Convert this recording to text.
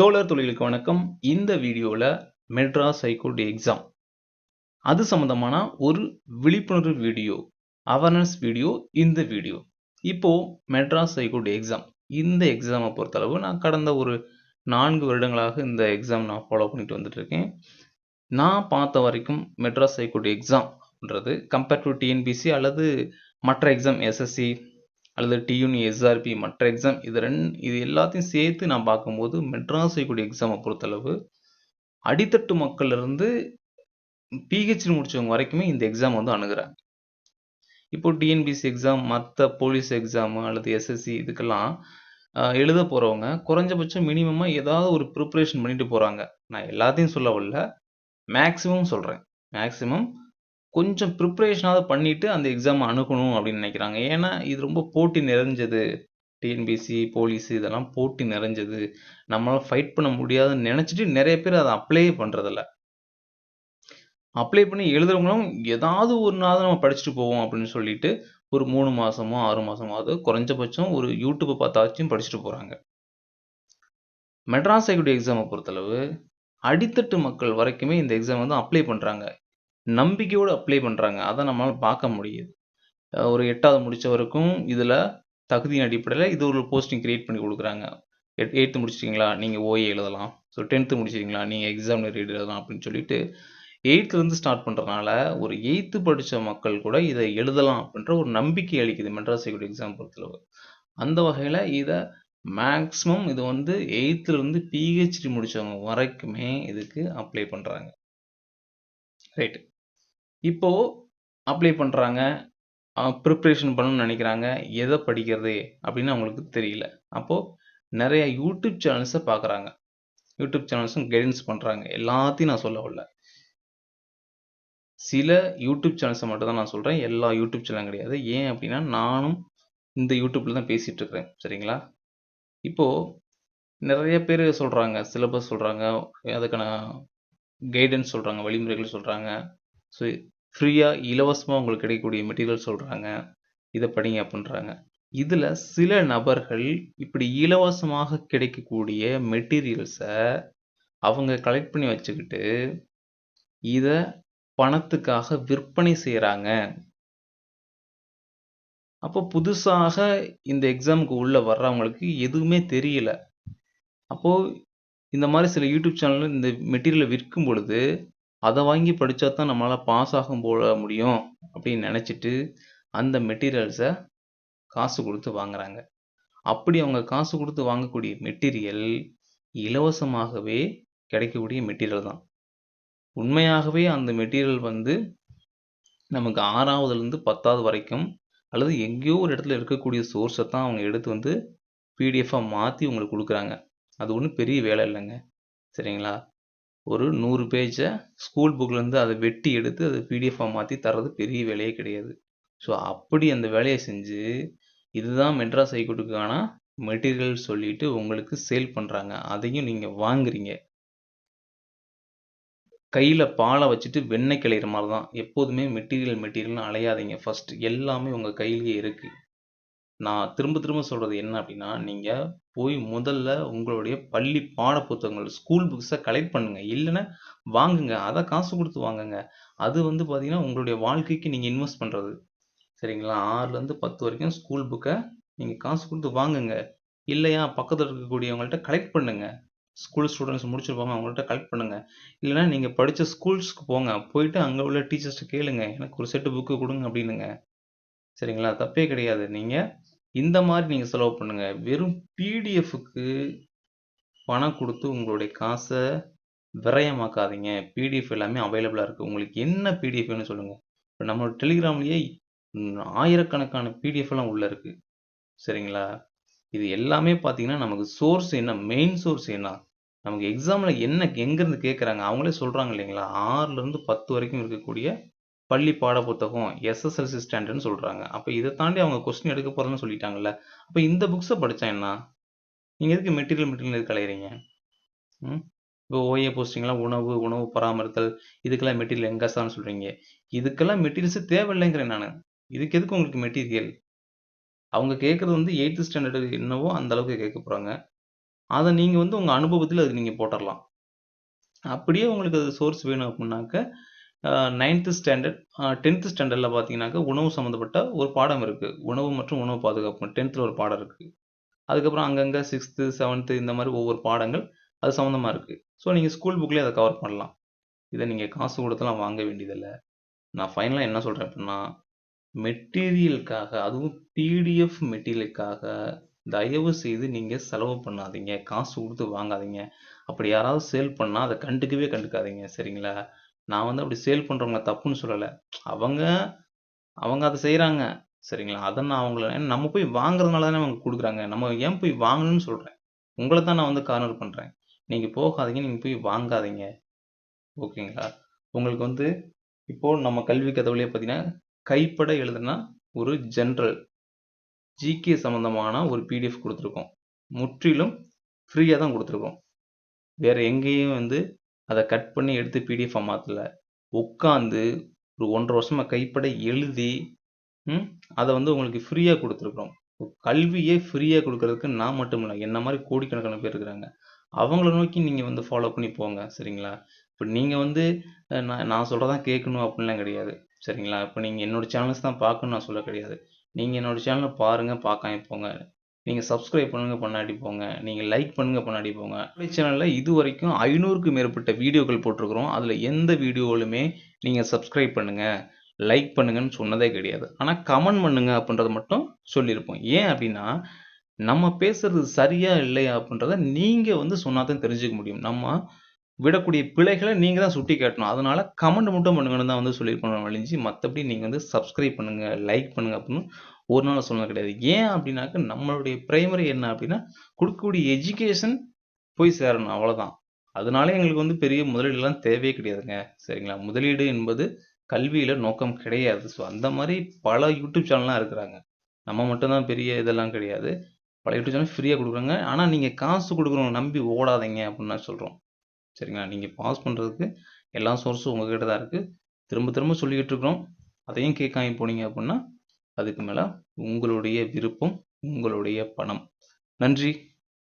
தோழர் தொழிலுக்கு வணக்கம். இந்த வீடியோவில் மெட்ராஸ் ஹைகோர்ட் எக்ஸாம். அது சம்மந்தமான ஒரு விழிப்புணர்வு வீடியோ அவேர்னஸ் வீடியோ இந்த வீடியோ. இப்போது மெட்ராஸ் ஹைகோர்ட் எக்ஸாம். இந்த எக்ஸாமை பொறுத்தளவு நான் கடந்த ஒரு நான்கு வருடங்களாக இந்த எக்ஸாம் நான் ஃபாலோ பண்ணிட்டு வந்துட்டு இருக்கேன் நான் பார்த்த வரைக்கும் மெட்ராஸ் ஹைகோர்ட் எக்ஸாம்ன்றது கம்பேர்ட் டு டிஎன்பிசி அல்லது மற்ற எக்ஸாம் எஸ்எஸ்சி அல்லது டியூன் எஸ்ஆர்பி மற்ற எக்ஸாம் இது ரெண்டு இது எல்லாத்தையும் சேர்த்து நான் பார்க்கும்போது மெட்ராஸ் ஹைகோர்ட் எக்ஸாமை பொறுத்தளவு அடித்தட்டு மக்கள்லேருந்து பிஹெச்டி முடித்தவங்க வரைக்குமே இந்த எக்ஸாம் வந்து அணுகிறாங்க. இப்போ டிஎன்பிசி எக்ஸாம் மற்ற போலீஸ் எக்ஸாமு அல்லது எஸ்எஸ்சி இதுக்கெல்லாம் எழுத போகிறவங்க குறைஞ்சபட்சம் மினிமமாக ஏதாவது ஒரு ப்ரிப்பரேஷன் பண்ணிட்டு போகிறாங்க நான் எல்லாத்தையும் சொல்ல வரல. மேக்ஸிமம் சொல்கிறேன் மேக்ஸிமம் கொஞ்சம் ப்ரிப்ரேஷனாவது பண்ணிட்டு அந்த எக்ஸாம் அணுகணும் அப்படின்னு நினைக்கிறாங்க. ஏன்னா இது ரொம்ப போட்டி நிறைஞ்சது. டிஎன்பிசி போலீஸ் இதெல்லாம் போட்டி நிறைஞ்சது. நம்மளால் ஃபைட் பண்ண முடியாதுன்னு நினச்சிட்டு நிறைய பேர் அதை அப்ளை பண்ணுறதில்ல அப்ளை பண்ணி எழுதுறவங்களும் ஏதாவது ஒரு நாள் நம்ம படிச்சுட்டு போவோம் அப்படின்னு சொல்லிட்டு ஒரு மூணு மாசமோ ஆறு மாசமாவது குறைஞ்சபட்சம் ஒரு யூடியூப்பை பார்த்தாச்சும் படிச்சுட்டு போகிறாங்க மெட்ராஸ் ஹைகோர்ட் எக்ஸாமை பொறுத்தளவு அடித்தட்டு மக்கள் வரைக்குமே இந்த எக்ஸாம் வந்து அப்ளை பண்ணுறாங்க நம்பிக்கையோடு அப்ளை பண்றாங்க. அதை நம்மளால் பார்க்க முடியுது. ஒரு எட்டாவது முடிச்சவருக்கும் இதுல தகுதியின் அடிப்படையில் இது ஒரு போஸ்டிங் கிரியேட் பண்ணி கொடுக்குறாங்க. எயித்து முடிச்சிட்டிங்களா? நீங்கள் ஓஏ எழுதலாம். ஸோ டென்த்து முடிச்சிட்டிங்களா? நீங்கள் எக்ஸாம் ரீட் எழுதலாம் அப்படின்னு சொல்லிட்டு எயித்துலேருந்து ஸ்டார்ட் பண்ணுறதுனால ஒரு எயித்து படித்த மக்கள் கூட இதை எழுதலாம் அப்படின்ற ஒரு நம்பிக்கை அளிக்குது. மெட்ராஸ் ஹைகோர்ட் எக்ஸாம் பொறுத்தளவு. அந்த வகையில் இதை மேக்ஸிமம் இது வந்து எயித்துலேருந்து பிஹெச்டி முடிச்சவங்க வரைக்குமே இதுக்கு அப்ளை பண்ணுறாங்க ரைட் இப்போ அப்ளை பண்ணுறாங்க ப்ரிப்ரேஷன் பண்ணணும்னு நினைக்கிறாங்க. எதை படிக்கிறது அப்படின்னு அவங்களுக்கு தெரியல. அப்போது நிறைய யூடியூப் சேனல்ஸை பார்க்குறாங்க யூடியூப் சேனல்ஸும் கைடன்ஸ் பண்ணுறாங்க எல்லாத்தையும் நான் சொல்ல வரல. சில யூடியூப் சேனல்ஸை மட்டும் தான் நான் சொல்கிறேன் எல்லா யூடியூப் சேனலும் கிடையாது. ஏன் அப்படின்னா நானும் இந்த யூடியூப்பில் தான் பேசிகிட்டு இருக்கிறேன். சரிங்களா? இப்போது நிறைய பேர் சொல்கிறாங்க சிலபஸ் சொல்கிறாங்க அதுக்கான கைடன்ஸ் சொல்கிறாங்க வழிமுறைகள் சொல்கிறாங்க ஸோ ஃப்ரீயா இலவசமாக உங்களுக்கு கிடைக்கக்கூடிய மெட்டீரியல் சொல்கிறாங்க இதை படிங்க அப்படின்றாங்க. இதில் சில நபர்கள் இப்படி இலவசமாக கிடைக்கக்கூடிய மெட்டீரியல்ஸை அவங்க கலெக்ட் பண்ணி வச்சுக்கிட்டு இதை பணத்துக்காக விற்பனை செய்கிறாங்க அப்போ புதுசாக இந்த எக்ஸாமுக்கு உள்ளே வர்றவங்களுக்கு எதுவுமே தெரியல. அப்போது இந்த மாதிரி சில யூடியூப் சேனல்ல இந்த மெட்டீரியலை விற்கும் பொழுது அதை வாங்கி படித்தா தான் நம்மளால் பாஸ் ஆகும் போட முடியும் அப்படின்னு நினச்சிட்டு அந்த மெட்டீரியல்ஸை காசு கொடுத்து வாங்குறாங்க. அப்படி அவங்க காசு கொடுத்து வாங்கக்கூடிய மெட்டீரியல் இலவசமாகவே கிடைக்கக்கூடிய மெட்டீரியல் தான். உண்மையாகவே அந்த மெட்டீரியல் வந்து நமக்கு ஆறாவதுலேருந்து பத்தாவது வரைக்கும் அல்லது எங்கேயோ ஒரு இடத்துல இருக்கக்கூடிய சோர்ஸை தான் அவங்க எடுத்து வந்து பிடிஎஃபாக மாற்றி உங்களுக்கு கொடுக்குறாங்க. அது ஒன்றும் பெரிய வேலை இல்லைங்க. சரிங்களா? ஒரு நூறு பேஜை ஸ்கூல் புக்லேருந்து அதை வெட்டி எடுத்து அதை பிடிஎஃபாக மாற்றி தர்றது பெரிய வேலையே கிடையாது. ஸோ அப்படி அந்த வேலையை செஞ்சு இதுதான் மெட்ராஸ் ஹைகோர்ட்டுக்கான மெட்டீரியல் சொல்லிட்டு உங்களுக்கு சேல் பண்ணுறாங்க அதையும் நீங்கள் வாங்குறீங்க. கையில் பாலை வச்சுட்டு வெண்ணெய் கிளையிற மாதிரி தான் எப்போதுமே மெட்டீரியல் மெட்டீரியல்னு அலையாதீங்க. ஃபஸ்ட்டு எல்லாமே உங்கள் கையிலேயே இருக்குது நான் திரும்ப திரும்ப சொல்கிறது என்ன அப்படின்னா நீங்கள் போய் முதல்ல உங்களுடைய பள்ளி பாட புத்தகங்கள் ஸ்கூல் புக்ஸை கலெக்ட் பண்ணுங்கள் இல்லைன்னா வாங்குங்க. அதை காசு கொடுத்து வாங்குங்க. அது வந்து பார்த்தீங்கன்னா உங்களுடைய வாழ்க்கைக்கு நீங்கள் இன்வெஸ்ட் பண்ணுறது சரிங்களா? ஆறுலேருந்து பத்து வரைக்கும் ஸ்கூல் புக்கை நீங்கள் காசு கொடுத்து வாங்குங்க. இல்லையா? பக்கத்தில் இருக்கக்கூடியவங்கள்ட்ட கலெக்ட் பண்ணுங்க. ஸ்கூல் ஸ்டூடெண்ட்ஸ் முடிச்சிருப்பாங்க அவங்கள்ட்ட கலெக்ட் பண்ணுங்க. இல்லைன்னா நீங்கள் படித்த ஸ்கூல்ஸ்க்கு போங்க. போயிட்டு அங்கே உள்ள டீச்சர்ஸ்ட்டு கேளுங்க. எனக்கு ஒரு செட்டு புக்கு கொடுங்க அப்படின்னுங்க. சரிங்களா? தப்பே கிடையாது. நீங்கள் இந்த மாதிரி நீங்கள் செலவு பண்ணுங்கள் வெறும் பிடிஎஃப்க்கு பணம் கொடுத்து உங்களுடைய காசை விரயமாக்காதீங்க. பிடிஎஃப் எல்லாமே அவைலபிளாக இருக்குது உங்களுக்கு என்ன பிடிஎஃப்னு சொல்லுங்கள் இப்போ நம்மளோட டெலிகிராம்லேயே ஆயிரக்கணக்கான பிடிஎஃப் எல்லாம் உள்ளே இருக்குது சரிங்களா? இது எல்லாமே பார்த்தீங்கன்னா நமக்கு சோர்ஸ் என்ன? மெயின் சோர்ஸ் என்ன? நமக்கு எக்ஸாமில் என்ன எங்கேருந்து கேட்குறாங்க அவங்களே சொல்கிறாங்க இல்லைங்களா? ஆறுலேருந்து பத்து வரைக்கும் இருக்கக்கூடிய பள்ளி பாட புத்தகம் எஸ்எஸ்எல்சி ஸ்டாண்டர்ட்னு சொல்கிறாங்க அப்போ இதை தாண்டி அவங்க கொஸ்டின் எடுக்க போகிறேன்னு சொல்லிட்டாங்கல்ல. அப்போ இந்த புக்ஸை படித்தா என்ன? நீங்கள் எதுக்கு மெட்டீரியல் மெட்டீரியல் எதுக்கு கலையிறீங்க? ம்? இப்போ ஓஏ போஸ்டிங்லாம் உணவு உணவு பராமரித்தல் இதுக்கெல்லாம் மெட்டீரியல் எங்கே சார்னு சொல்கிறீங்க இதுக்கெல்லாம் மெட்டீரியல்ஸ் தேவையில்லைங்கிறேன் நான். இதுக்கு எதுக்கு உங்களுக்கு மெட்டீரியல் அவங்க கேட்குறது வந்து எயித்து ஸ்டாண்டர்டு என்னவோ அந்த அளவுக்கு கேட்க போகிறாங்க அதை நீங்கள் வந்து உங்கள் அனுபவத்தில் அதுக்கு நீங்கள் போட்டுடலாம் அப்படியே உங்களுக்கு அது சோர்ஸ் வேணும் அப்படின்னாக்க நைன்த்து ஸ்டாண்டர்ட் டென்த்து ஸ்டாண்டர்டில் பார்த்தீங்கன்னாக்கா உணவு சம்மந்தப்பட்ட ஒரு பாடம் இருக்குது உணவு மற்றும் உணவு பாதுகாப்பு. டென்த்தில் ஒரு பாடம் இருக்குது அதுக்கப்புறம் அங்கங்கே சிக்ஸ்த்து செவன்த்து இந்த மாதிரி ஒவ்வொரு பாடங்கள் அது சம்மந்தமாக இருக்குது ஸோ நீங்கள் ஸ்கூல் புக்லேயே அதை கவர் பண்ணலாம். இதை நீங்கள் காசு கொடுத்துலாம் வாங்க வேண்டியதில்லை. நான் ஃபைனலாக என்ன சொல்கிறேன் அப்படின்னா மெட்டீரியலுக்காக அதுவும் பிடிஎஃப் மெட்டீரியலுக்காக தயவு செய்து நீங்கள் செலவு பண்ணாதீங்க. காசு கொடுத்து வாங்காதீங்க. அப்படி யாராவது சேல் பண்ணால் அதை கண்டுக்கவே கண்டுக்காதீங்க. சரிங்களா? நான் வந்து அப்படி சேல் பண்ணுறவங்க தப்புன்னு சொல்லலை. அவங்க அவங்க அதை செய்கிறாங்க சரிங்களா? அதை நான் அவங்கள ஏன்னா நம்ம போய் வாங்குறதுனால தானே அவங்க கொடுக்குறாங்க. நம்ம ஏன் போய் வாங்கணும்னு சொல்கிறேன் உங்களை தான் நான் வந்து கார்னர் பண்ணுறேன் நீங்கள் போகாதீங்க நீங்கள் போய் வாங்காதீங்க. ஓகேங்களா? உங்களுக்கு வந்து இப்போ நம்ம கல்வி கதவுலேயே பார்த்தீங்கன்னா கைப்பட எழுதுனா ஒரு ஜென்ரல் ஜிகே சம்மந்தமான ஒரு பிடிஎஃப் கொடுத்துருக்கோம். முற்றிலும் ஃப்ரீயாக தான் கொடுத்துருக்கோம். வேறு எங்கேயும் வந்து அதை கட் பண்ணி எடுத்து பிடிஎஃபாக மாற்றல உட்காந்து ஒரு ஒன்றரை வருஷமாக கைப்பட எழுதி அதை வந்து உங்களுக்கு ஃப்ரீயாக கொடுத்துருக்குறோம். கல்வியே ஃப்ரீயாக கொடுக்கறதுக்கு நான் மட்டும் இல்லை என்ன மாதிரி கோடிக்கணக்கான பேர் இருக்கிறாங்க. அவங்கள நோக்கி நீங்கள் வந்து ஃபாலோ பண்ணி போங்க சரிங்களா? இப்போ நீங்கள் வந்து நான் நான் சொல்கிறதான் கேட்கணும் அப்படின்லாம் கிடையாது சரிங்களா? இப்போ நீங்கள் என்னோட சேனல்ஸ் தான் பார்க்கணும்னு நான் சொல்ல கிடையாது. நீங்கள் என்னோட சேனலை பாருங்கள் பார்க்காம போங்க. நீங்கள் சப்ஸ்கிரைப் பண்ணுங்கள் பண்ணாடி போங்க. நீங்கள் லைக் பண்ணுங்கள் பண்ணாடி போங்க. சேனலில் இது வரைக்கும் ஐநூறுக்கு மேற்பட்ட வீடியோக்கள் போட்டிருக்கிறோம். அதில் எந்த வீடியோவிலுமே நீங்கள் சப்ஸ்கிரைப் பண்ணுங்கள் லைக் பண்ணுங்கன்னு சொன்னதே கிடையாது. ஆனால் கமெண்ட் பண்ணுங்க அப்படின்றத மட்டும் சொல்லியிருப்போம். ஏன் அப்படின்னா நம்ம பேசுறது சரியா இல்லையா அப்படின்றத நீங்கள் வந்து சொன்னால் தான் தெரிஞ்சுக்க முடியும். நம்ம விடக்கூடிய பிழைகளை நீங்கள் தான் சுட்டி காட்டணும். அதனால கமெண்ட் மட்டும் பண்ணுங்கன்னு தான் வந்து சொல்லியிருப்போம் வழிஞ்சு. மற்றபடி நீங்கள் வந்து சப்ஸ்கிரைப் பண்ணுங்கள் லைக் பண்ணுங்க அப்படின்னு ஒரு நாள் சொன்னது கிடையாது. ஏன் அப்படின்னாக்க நம்மளுடைய பிரைமரி என்ன அப்படின்னா கொடுக்கக்கூடிய எஜுகேஷன் போய் சேரணும் அவ்வளோதான் அதனால எங்களுக்கு வந்து பெரிய முதலீடுலாம் தேவையே கிடையாதுங்க. சரிங்களா? முதலீடு என்பது கல்வியில நோக்கம் கிடையாது. ஸோ அந்த மாதிரி பல யூடியூப் சேனல்லாம் இருக்கிறாங்க. நம்ம மட்டும்தான் பெரிய இதெல்லாம் கிடையாது. பல யூடியூப் சேனல் ஃப்ரீயாக கொடுக்குறாங்க. ஆனால் நீங்கள் காசு கொடுக்குறவங்க நம்பி ஓடாதீங்க அப்படின்னு நான் சொல்கிறோம் சரிங்களா? நீங்கள் பாஸ் பண்ணுறதுக்கு எல்லா சோர்ஸும் உங்ககிட்ட தான் இருக்குது திரும்ப திரும்ப சொல்லிக்கிட்டு இருக்கிறோம். அதையும் கேட்காம போனீங்க அப்படின்னா அதுக்கு மேலே உங்களுடைய விருப்பம் உங்களுடைய பணம். நன்றி.